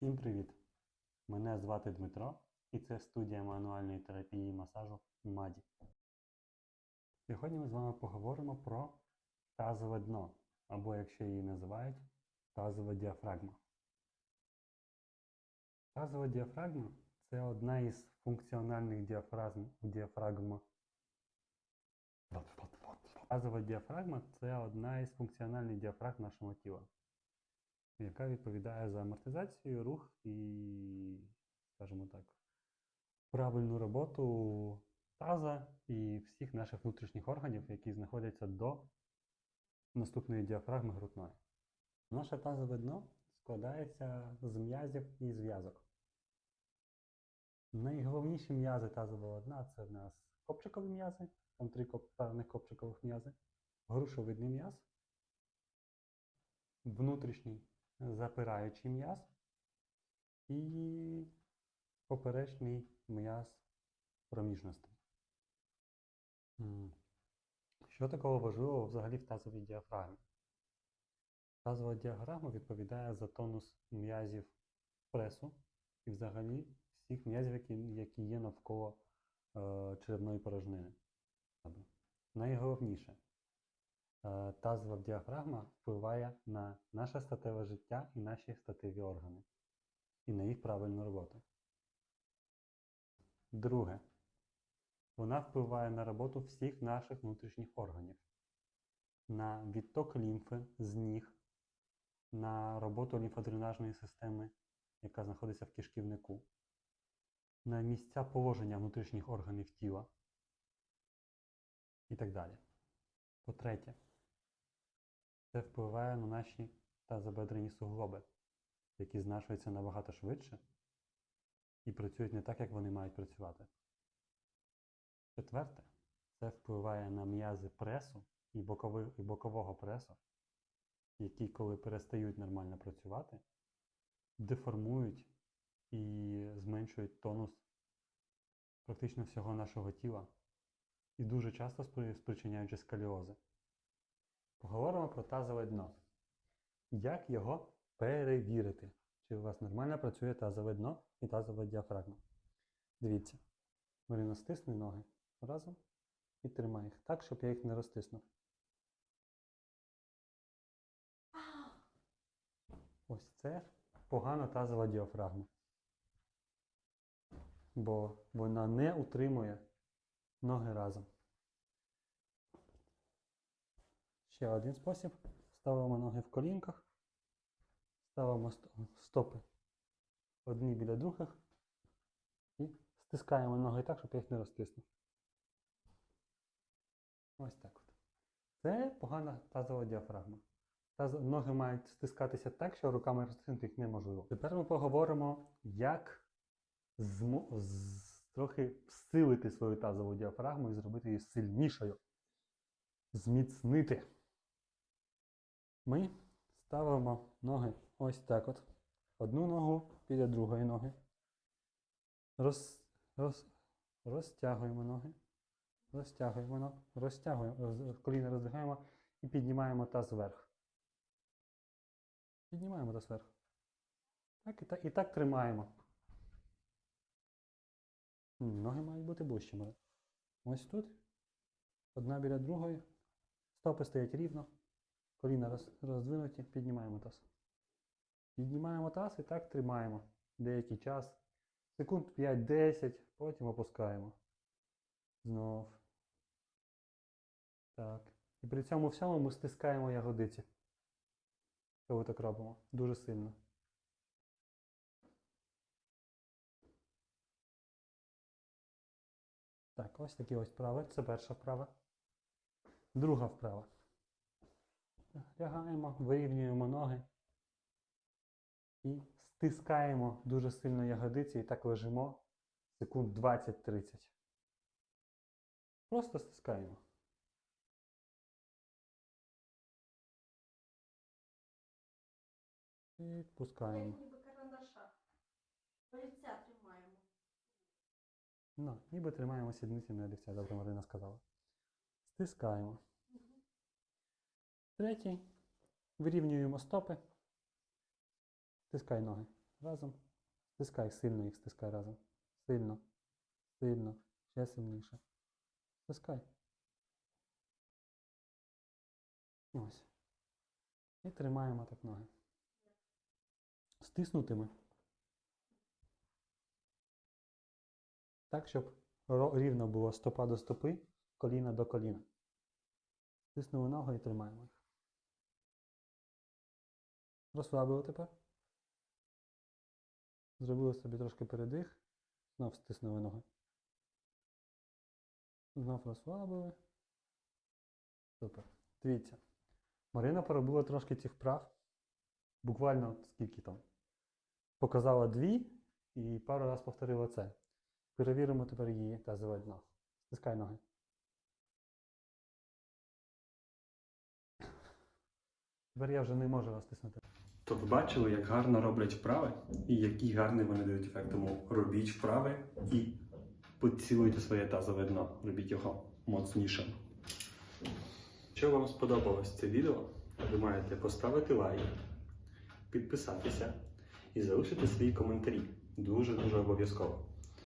Всім привіт! Мене звати Дмитро і це студія мануальної терапії масажу МАДІ. Сьогодні ми з вами поговоримо про тазове дно, або, якщо її називають, тазова діафрагма. Тазова діафрагма це одна із функціональних діафрагм діафрагма. Тазова діафрагма це одна із функціональних діафрагм нашого тіла яка відповідає за амортизацію, рух і, скажімо так, правильну роботу таза і всіх наших внутрішніх органів, які знаходяться до наступної діафрагми грудної. Наше тазове дно складається з м'язів і зв'язок. Найголовніші м'язи тазового дна це в нас копчикові м'язи, там три певних копчикових м'язи, грушовидний м'яз, внутрішній запираючий м'яз і поперечний м'яз проміжностей. Що такого важливого взагалі в тазовій діафрагмі? Тазова діафрагма відповідає за тонус м'язів пресу і взагалі всіх м'язів, які, які є навколо е, черевної порожнини. Найголовніше, тазова діафрагма впливає на наше статеве життя і наші статеві органи, і на їх правильну роботу. Друге, вона впливає на роботу всіх наших внутрішніх органів, на відток лімфи з ніг, на роботу лімфодренажної системи, яка знаходиться в кишківнику, на місця положення внутрішніх органів тіла і так далі. По-третє, це впливає на наші тазобедрені суглоби, які знашуються набагато швидше і працюють не так, як вони мають працювати. Четверте, це впливає на м'язи пресу і, бокови, і бокового пресу, які, коли перестають нормально працювати, деформують і зменшують тонус практично всього нашого тіла і дуже часто спричиняючи сколіози. Поговоримо про тазове дно. Як його перевірити? Чи у вас нормально працює тазове дно і тазова діафрагма? Дивіться. Марина, стисни ноги разом і тримай їх так, щоб я їх не розтиснув. Ось це погана тазова діафрагма. Бо вона не утримує ноги разом. Ще один спосіб. Ставимо ноги в колінках, ставимо стопи одні біля других і стискаємо ноги так, щоб я їх не розтиснув. Ось так от. Це погана тазова діафрагма. Таз... Ноги мають стискатися так, що руками розтиснути їх неможливо. Тепер ми поговоримо, як змо... з... трохи всилити свою тазову діафрагму і зробити її сильнішою. Зміцнити. Ми ставимо ноги ось так от. Одну ногу біля другої ноги. Роз, роз, розтягуємо ноги. Розтягуємо ноги. Розтягуємо, роз, коліна роздвигаємо і піднімаємо таз вверх. Піднімаємо таз вверх. Так, і, так, і так тримаємо. Ноги мають бути ближчими. Ось тут. Одна біля другої. Стопи стоять рівно. Коліна роз, роздвинуті, піднімаємо таз. Піднімаємо таз і так тримаємо деякий час. Секунд 5-10, потім опускаємо. Знов. Так. І при цьому всьому ми стискаємо ягодиці. Що так робимо? Дуже сильно. Так, ось такі ось вправи. Це перша вправа. Друга вправа. Лягаємо, вирівнюємо ноги і стискаємо дуже сильно ягодиці і так лежимо секунд 20-30. Просто стискаємо. І відпускаємо. Ну, ніби тримаємо сідниці на олівця, добре Марина сказала. Стискаємо. Третій. Вирівнюємо стопи. Стискай ноги. разом. Стискай, сильно їх стискай разом. Сильно. Сильно. Ще сильніше. Стискай. Ось. І тримаємо так ноги. Стиснутими. Так, щоб рівно було стопа до стопи, коліна до коліна. Стиснули ногу і тримаємо їх. Розслабили тепер. Зробили собі трошки передих. Знов стиснули ноги. Знов розслабили. Супер. Дивіться. Марина поробила трошки цих вправ. Буквально скільки там. Показала дві і пару разів повторила це. Перевіримо тепер її тазове дно. Стискай ноги. Тепер я вже не можу розтиснути. То ви бачили, як гарно роблять вправи і який гарний вони дають ефект. Тому робіть вправи і поцілуйте своє тазове дно. Робіть його моцнішим. Якщо вам сподобалось це відео, ви маєте поставити лайк, підписатися і залишити свої коментарі. Дуже-дуже обов'язково.